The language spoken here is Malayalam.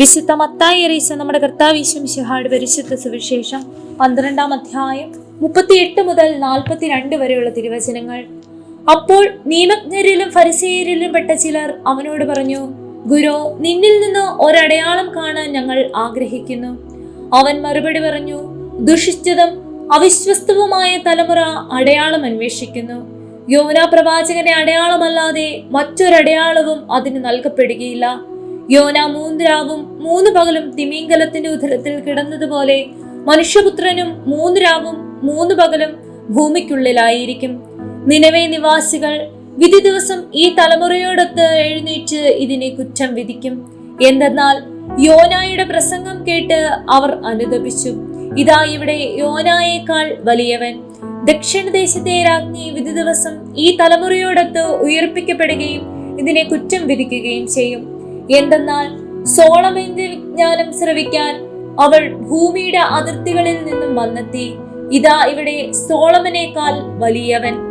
വിശുദ്ധ മത്തായി അറിയിച്ച നമ്മുടെ കർത്താവീശം ശിഹാട് പരിശുദ്ധ സുവിശേഷം പന്ത്രണ്ടാം അധ്യായം മുപ്പത്തിയെട്ട് മുതൽ നാൽപ്പത്തിരണ്ട് വരെയുള്ള തിരുവചനങ്ങൾ. അപ്പോൾ നിയമജ്ഞരിലും ഫരിസേരിലും പെട്ട ചിലർ അവനോട് പറഞ്ഞു ഗുരു നിന്നിൽ നിന്ന് ഒരടയാളം കാണാൻ ഞങ്ങൾ ആഗ്രഹിക്കുന്നു. അവൻ മറുപടി പറഞ്ഞു ദുഷിച്ചതും അവിശ്വസ്തവുമായ തലമുറ അടയാളം അന്വേഷിക്കുന്നു. യോന പ്രവാചകന്റെ അടയാളമല്ലാതെ മറ്റൊരടയാളവും അതിന് നൽകപ്പെടുകയില്ല. യോന മൂന്ന് മൂന്ന് പകലും തിമീങ്കലത്തിന്റെ ഉദരത്തിൽ കിടന്നതുപോലെ മനുഷ്യപുത്രനും മൂന്ന് രാവും മൂന്ന് പകലും ഭൂമിക്കുള്ളിലായിരിക്കും. നിലവേ നിവാസികൾ വിധി ദിവസം ഈ തലമുറയോടൊത്ത് എഴുന്നേറ്റ് ഇതിനെ കുറ്റം വിധിക്കും. എന്തെന്നാൽ യോനായുടെ പ്രസംഗം കേട്ട് അവർ അനുദപിച്ചു ഇതാ ഇവിടെ യോനായേക്കാൾ വലിയവൻ. ദക്ഷിണദേശത്തെ രാജ്ഞി വിധി ദിവസം ഈ തലമുറയോടൊത്ത് ഉയർപ്പിക്കപ്പെടുകയും ഇതിനെ കുറ്റം വിധിക്കുകയും ചെയ്യും. എന്തെന്നാൽ സോളമന്റെ വിജ്ഞാനം ശ്രവിക്കാൻ അവൾ ഭൂമിയുടെ അതിർത്തികളിൽ നിന്നും വന്നെത്തി. ഇതാ ഇവിടെ സോളമനേക്കാൾ വലിയവൻ.